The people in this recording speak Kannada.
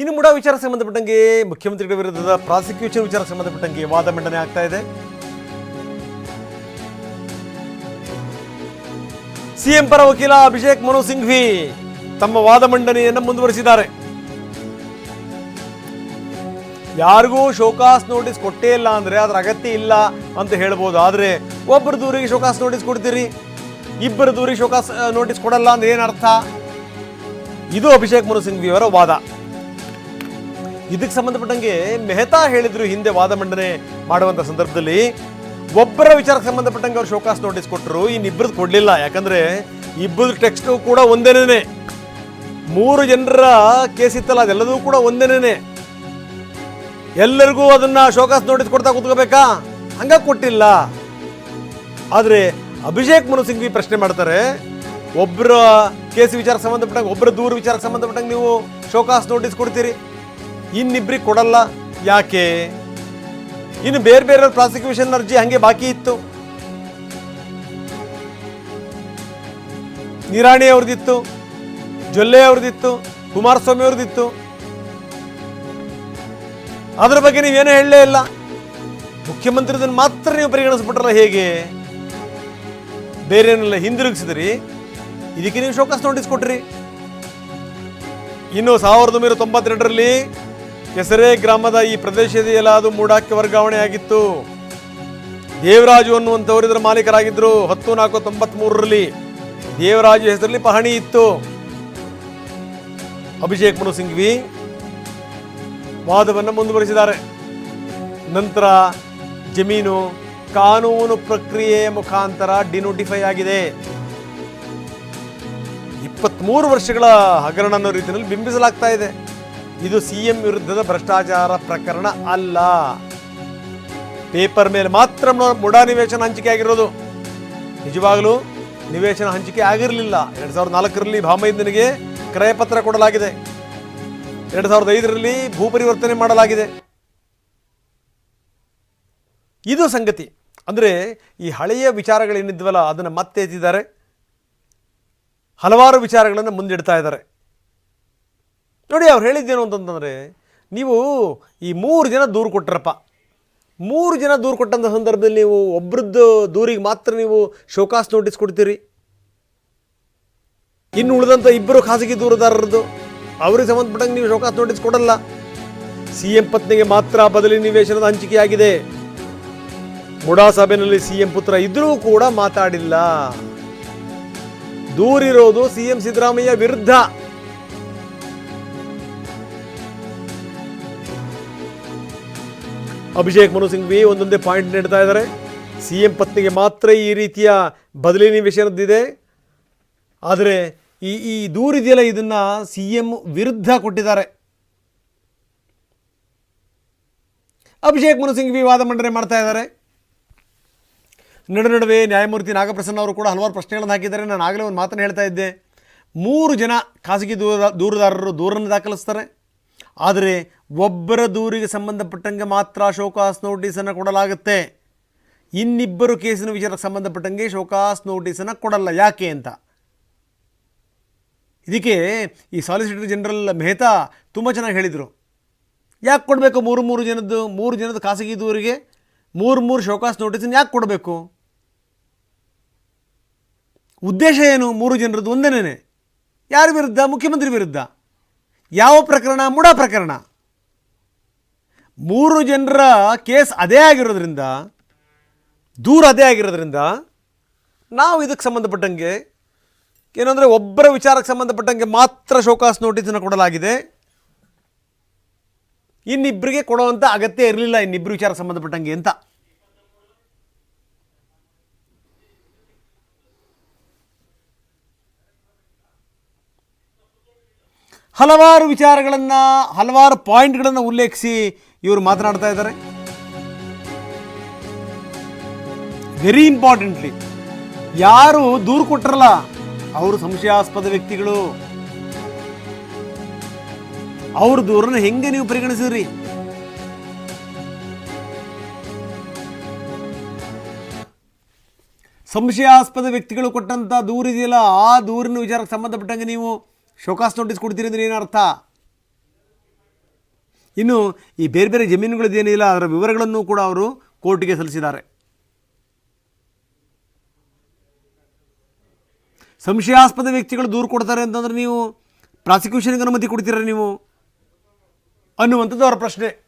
ಇನ್ನು ಮುಡಾ ವಿಚಾರ ಸಂಬಂಧಪಟ್ಟಂಗೆ ಮುಖ್ಯಮಂತ್ರಿಗಳ ವಿರುದ್ಧದ ಪ್ರಾಸಿಕ್ಯೂಷನ್ ವಿಚಾರ ಸಂಬಂಧಪಟ್ಟಂಗೆ ವಾದ ಮಂಡನೆ ಆಗ್ತಾ ಇದೆ. ಸಿಎಂ ಪರ ವಕೀಲ ಅಭಿಷೇಕ್ ಮನು ಸಿಂಘ್ವಿ ತಮ್ಮ ವಾದ ಮಂಡನೆಯನ್ನು ಮುಂದುವರಿಸಿದ್ದಾರೆ. ಯಾರಿಗೂ ಶೋಕಾಸ್ ನೋಟಿಸ್ ಕೊಟ್ಟೇ ಇಲ್ಲ ಅಂದ್ರೆ ಅದ್ರ ಅಗತ್ಯ ಇಲ್ಲ ಅಂತ ಹೇಳ್ಬೋದು. ಆದ್ರೆ ಒಬ್ಬರು ದೂರಿಗೆ ಶೋಕಾಸ್ ನೋಟಿಸ್ ಕೊಡ್ತೀರಿ? ಇಬ್ಬರು ದೂರಿಗೆ ಶೋಕಾಸ್ ನೋಟಿಸ್ ಕೊಡಲ್ಲ ಅಂದ್ರೆ ಏನರ್ಥ ಇದು ಅಭಿಷೇಕ್ ಮನು ಸಿಂಘ್ವಿ ಅವರ ವಾದ. ಇದಕ್ಕೆ ಸಂಬಂಧಪಟ್ಟಂಗೆ ಮೆಹ್ತಾ ಹೇಳಿದ್ರು ಹಿಂದೆ ವಾದ ಮಂಡನೆ ಮಾಡುವಂತ ಸಂದರ್ಭದಲ್ಲಿ. ಒಬ್ಬರ ವಿಚಾರಕ್ಕೆ ಸಂಬಂಧಪಟ್ಟಂಗೆ ಅವ್ರು ಶೋಕಾಸ್ ನೋಟಿಸ್ ಕೊಟ್ಟರು ಇನ್ನಿಬ್ಬರದ್ದು ಕೊಡ್ಲಿಲ್ಲ. ಯಾಕಂದ್ರೆ ಇಬ್ಬರ ಟೆಕ್ಸ್ಟು ಕೂಡ ಒಂದೇನೇ ಮೂರು ಜನರ ಕೇಸ್ ಇತ್ತಲ್ಲ, ಅದೆಲ್ಲದೂ ಕೂಡ ಒಂದೇನೇ ಎಲ್ಲರಿಗೂ ಅದನ್ನ ಶೋಕಾಸ್ ನೋಟಿಸ್ ಕೊಡ್ತಾ ಕೂತ್ಕೋಬೇಕಾ? ಹಂಗ ಕೊಟ್ಟಿಲ್ಲ. ಆದರೆ ಅಭಿಷೇಕ್ ಮನು ಸಿಂಘ್ವಿ ಪ್ರಶ್ನೆ ಮಾಡ್ತಾರೆ ಒಬ್ಬರ ಕೇಸ್ ವಿಚಾರಕ್ಕೆ ಸಂಬಂಧಪಟ್ಟಂಗೆ ಒಬ್ಬರ ದೂರ ವಿಚಾರಕ್ಕೆ ಸಂಬಂಧಪಟ್ಟಂಗೆ ನೀವು ಶೋಕಾಸ್ ನೋಟಿಸ್ ಕೊಡ್ತೀರಿ? ಇನ್ನಿಬ್ರಿಗೆ ಕೊಡಲ್ಲ. ಯಾಕೆ? ಇನ್ನು ಬೇರೆ ಬೇರೆ ಪ್ರಾಸಿಕ್ಯೂಷನ್ ಅರ್ಜಿ ಹಂಗೆ ಬಾಕಿ ಇತ್ತು. ನಿರಾಣಿ ಅವ್ರದ್ದಿತ್ತು, ಜೊಲ್ಲೆ ಅವ್ರದ್ದಿತ್ತು, ಕುಮಾರಸ್ವಾಮಿ ಅವ್ರದ್ದಿತ್ತು. ಅದ್ರ ಬಗ್ಗೆ ನೀವೇನು ಹೇಳಲೇ ಇಲ್ಲ. ಮುಖ್ಯಮಂತ್ರಿದನ್ನು ಮಾತ್ರ ನೀವು ಪರಿಗಣಿಸ್ಬಿಟ್ರಲ್ಲ ಹೇಗೆ? ಬೇರೆನೆಲ್ಲ, ಹಿಂದಿರುಗಿಸಿದ್ರಿ. ಇದಕ್ಕೆ ನೀವು ಶೋಕಾಸ್ ನೋಟಿಸ್ ಕೊಟ್ರಿ. ಇನ್ನು ಸಾವಿರದ ಒಂಬೈನೂರ ತೊಂಬತ್ತೆರಡರಲ್ಲಿ ಕೆಸರೆ ಗ್ರಾಮದ ಈ ಪ್ರದೇಶದಲ್ಲಿ ಅದು ಮೂಡಾಕ್ಕೆ ವರ್ಗಾವಣೆ ಆಗಿತ್ತು ದೇವರಾಜು ಅನ್ನುವಂಥವ್ರು ಇದರ ಮಾಲೀಕರಾಗಿದ್ದರು ಹತ್ತು ನಾಲ್ಕು ತೊಂಬತ್ಮೂರರಲ್ಲಿ ದೇವರಾಜು ಹೆಸರಲ್ಲಿ ಪಹಣಿ ಇತ್ತು. ಅಭಿಷೇಕ್ ಮನು ಸಿಂಘ್ವಿ ವಾದವನ್ನು ಮುಂದುವರಿಸಿದ್ದಾರೆ. ನಂತರ ಜಮೀನು ಕಾನೂನು ಪ್ರಕ್ರಿಯೆಯ ಮುಖಾಂತರ ಡಿನೋಟಿಫೈ ಆಗಿದೆ. ಇಪ್ಪತ್ಮೂರು ವರ್ಷಗಳ ಹಗರಣ ಅನ್ನೋ ರೀತಿಯಲ್ಲಿ ಬಿಂಬಿಸಲಾಗ್ತಾ ಇದೆ. ಇದು ಸಿ ಎಂ ವಿರುದ್ಧದ ಭ್ರಷ್ಟಾಚಾರ ಪ್ರಕರಣ ಅಲ್ಲ. ಪೇಪರ್ ಮೇಲೆ ಮಾತ್ರ ಮುಡಾ ನಿವೇಶನ ಹಂಚಿಕೆ ಆಗಿರೋದು. ನಿಜವಾಗಲೂ ನಿವೇಶನ ಹಂಚಿಕೆ ಆಗಿರಲಿಲ್ಲ. ಎರಡ್ ಸಾವಿರದ ನಾಲ್ಕರಲ್ಲಿ ಭಾಮೈಂದನಿಗೆ ಕ್ರಯ ಪತ್ರ ಕೊಡಲಾಗಿದೆ. ಎರಡ್ ಸಾವಿರದ ಐದರಲ್ಲಿ ಭೂ ಪರಿವರ್ತನೆ ಮಾಡಲಾಗಿದೆ. ಇದು ಸಂಗತಿ. ಅಂದರೆ ಈ ಹಳೆಯ ವಿಚಾರಗಳೇನಿದ್ವಲ್ಲ, ಅದನ್ನು ಮತ್ತೆ ಎತ್ತಿದ್ದಾರೆ. ಹಲವಾರು ವಿಚಾರಗಳನ್ನು ಮುಂದಿಡ್ತಾ ಇದ್ದಾರೆ. ನೋಡಿ ಅವ್ರು ಹೇಳಿದ್ದೇನು ಅಂತಂತಂದರೆ ನೀವು ಈ ಮೂರು ಜನ ದೂರು ಕೊಟ್ಟರಪ್ಪ ಮೂರು ಜನ ದೂರು ಕೊಟ್ಟಂಥ ಸಂದರ್ಭದಲ್ಲಿ ನೀವು ಒಬ್ರದ್ದು ದೂರಿಗೆ ಮಾತ್ರ ನೀವು ಶೋಕಾಸ್ ನೋಟಿಸ್ ಕೊಡ್ತೀರಿ? ಇನ್ನು ಉಳಿದಂಥ ಇಬ್ಬರು ಖಾಸಗಿ ದೂರದಾರರದ್ದು, ಅವ್ರಿಗೆ ಸಂಬಂಧಪಟ್ಟಂಗೆ ನೀವು ಶೋಕಾಸ್ ನೋಟಿಸ್ ಕೊಡಲ್ಲ. ಸಿ ಎಂ ಪತ್ನಿಗೆ ಮಾತ್ರ ಬದಲಿ ನಿವೇಶನದ ಹಂಚಿಕೆಯಾಗಿದೆ. ಮುಡಾ ಸಭೆಯಲ್ಲಿ ಸಿ ಎಂ ಪುತ್ರ ಇದ್ರೂ ಕೂಡ ಮಾತಾಡಿಲ್ಲ. ದೂರಿರೋದು ಸಿಎಂ ಸಿದ್ದರಾಮಯ್ಯ ವಿರುದ್ಧ. ಅಭಿಷೇಕ್ ಮನು ಸಿಂಘ್ವಿ ಒಂದೊಂದೇ ಪಾಯಿಂಟ್ ನೀಡ್ತಾ ಇದ್ದಾರೆ. ಸಿಎಂ ಪತ್ನಿಗೆ ಮಾತ್ರ ಈ ರೀತಿಯ ಬದಲಿ ನಿವೇಶನದ್ದಿದೆ. ಆದರೆ ಈ ಈ ದೂರಿದೆಯಲ್ಲ ಇದನ್ನು ಸಿ ಎಂ ವಿರುದ್ಧ ಕೊಟ್ಟಿದ್ದಾರೆ. ಅಭಿಷೇಕ್ ಮನು ಸಿಂಘ್ವಿ ವಾದ ಮಂಡನೆ ಮಾಡ್ತಾ ಇದ್ದಾರೆ. ನಡು ನಡುವೆ ನ್ಯಾಯಮೂರ್ತಿ ನಾಗಪ್ರಸನ್ನ ಅವರು ಕೂಡ ಹಲವಾರು ಪ್ರಶ್ನೆಗಳನ್ನು ಹಾಕಿದ್ದಾರೆ. ನಾನು ಆಗಲೇ ಒಂದು ಮಾತನ್ನು ಹೇಳ್ತಾ ಇದ್ದೆ. ಮೂರು ಜನ ಖಾಸಗಿ ದೂರ, ದೂರದಾರರು ದೂರನ್ನು ದಾಖಲಿಸ್ತಾರೆ. ಆದರೆ ಒಬ್ಬರ ದೂರಿಗೆ ಸಂಬಂಧಪಟ್ಟಂಗೆ ಮಾತ್ರ ಶೋಕಾಸ್ ನೋಟಿಸನ್ನು ಕೊಡಲಾಗುತ್ತೆ. ಇನ್ನಿಬ್ಬರು ಕೇಸಿನ ವಿಚಾರಕ್ಕೆ ಸಂಬಂಧಪಟ್ಟಂಗೆ ಶೋಕಾಸ್ ನೋಟಿಸನ್ನು ಕೊಡಲ್ಲ. ಯಾಕೆ ಅಂತ? ಇದಕ್ಕೆ ಈ ಸಾಲಿಸಿಟರ್ ಜನರಲ್ ಮೆಹ್ತಾ ತುಂಬ ಚೆನ್ನಾಗಿ ಹೇಳಿದರು. ಯಾಕೆ ಕೊಡಬೇಕು ಮೂರು ಮೂರು ಜನದ್ದು, ಮೂರು ಜನದ ಖಾಸಗಿ ದೂರಿಗೆ? ಮೂರು ಮೂರು ಶೋಕಾಸ್ ನೋಟಿಸನ್ನು ಯಾಕೆ ಕೊಡಬೇಕು? ಉದ್ದೇಶ ಏನು? ಮೂರು ಜನರದ್ದು ಒಂದೇನೇ ಯಾರ ವಿರುದ್ಧ? ಮುಖ್ಯಮಂತ್ರಿ ವಿರುದ್ಧ? ಯಾವ ಪ್ರಕರಣ? ಮುಡ ಪ್ರಕರಣ. ಮೂರು ಜನರ ಕೇಸ್ ಅದೇ ಆಗಿರೋದ್ರಿಂದ, ದೂರ ಅದೇ ಆಗಿರೋದ್ರಿಂದ, ನಾವು ಇದಕ್ಕೆ ಸಂಬಂಧಪಟ್ಟಂಗೆ, ಏನಂದರೆ ಒಬ್ಬರ ವಿಚಾರಕ್ಕೆ ಸಂಬಂಧಪಟ್ಟಂಗೆ ಮಾತ್ರ ಶೋಕಾಸ್ ನೋಟಿಸನ್ನು ಕೊಡಲಾಗಿದೆ. ಇನ್ನಿಬ್ಬರಿಗೆ ಕೊಡುವಂಥ ಅಗತ್ಯ ಇರಲಿಲ್ಲ ಇನ್ನಿಬ್ಬರು ವಿಚಾರಕ್ಕೆ ಸಂಬಂಧಪಟ್ಟಂಗೆ ಅಂತ. ಹಲವಾರು ವಿಚಾರಗಳನ್ನು, ಹಲವಾರು ಪಾಯಿಂಟ್ಗಳನ್ನು ಉಲ್ಲೇಖಿಸಿ ಇವರು ಮಾತನಾಡ್ತಾ ಇದ್ದಾರೆ. ವೆರಿ ಇಂಪಾರ್ಟೆಂಟ್ಲಿ ಯಾರು ದೂರು ಕೊಟ್ಟರಲ್ಲ ಅವರು ಸಂಶಯಾಸ್ಪದ ವ್ಯಕ್ತಿಗಳು. ಅವ್ರ ದೂರನ್ನು ಹೆಂಗೆ ನೀವು ಪರಿಗಣಿಸಿದ್ರಿ? ಸಂಶಯಾಸ್ಪದ ವ್ಯಕ್ತಿಗಳು ಕೊಟ್ಟಂತ ದೂರಿದೆಯಲ್ಲ, ಆ ದೂರಿನ ವಿಚಾರಕ್ಕೆ ಸಂಬಂಧಪಟ್ಟಂಗೆ ನೀವು ಶೋಕಾಸ್ ನೋಟಿಸ್ ಕೊಡ್ತೀರಿ ಏನು ಏನರ್ಥ ಇನ್ನು ಈ ಬೇರೆ ಬೇರೆ ಜಮೀನುಗಳದ್ದೇನಿಲ್ಲ ಅದರ ವಿವರಗಳನ್ನು ಕೂಡ ಅವರು ಕೋರ್ಟಿಗೆ ಸಲ್ಲಿಸಿದ್ದಾರೆ. ಸಂಶಯಾಸ್ಪದ ವ್ಯಕ್ತಿಗಳು ದೂರು ಕೊಡ್ತಾರೆ ಅಂತಂದ್ರೆ ನೀವು ಪ್ರಾಸಿಕ್ಯೂಷನ್ಗೆ ಅನುಮತಿ ಕೊಡ್ತೀರ ನೀವು? ಅನ್ನುವಂಥದ್ದು ಅವರ ಪ್ರಶ್ನೆ.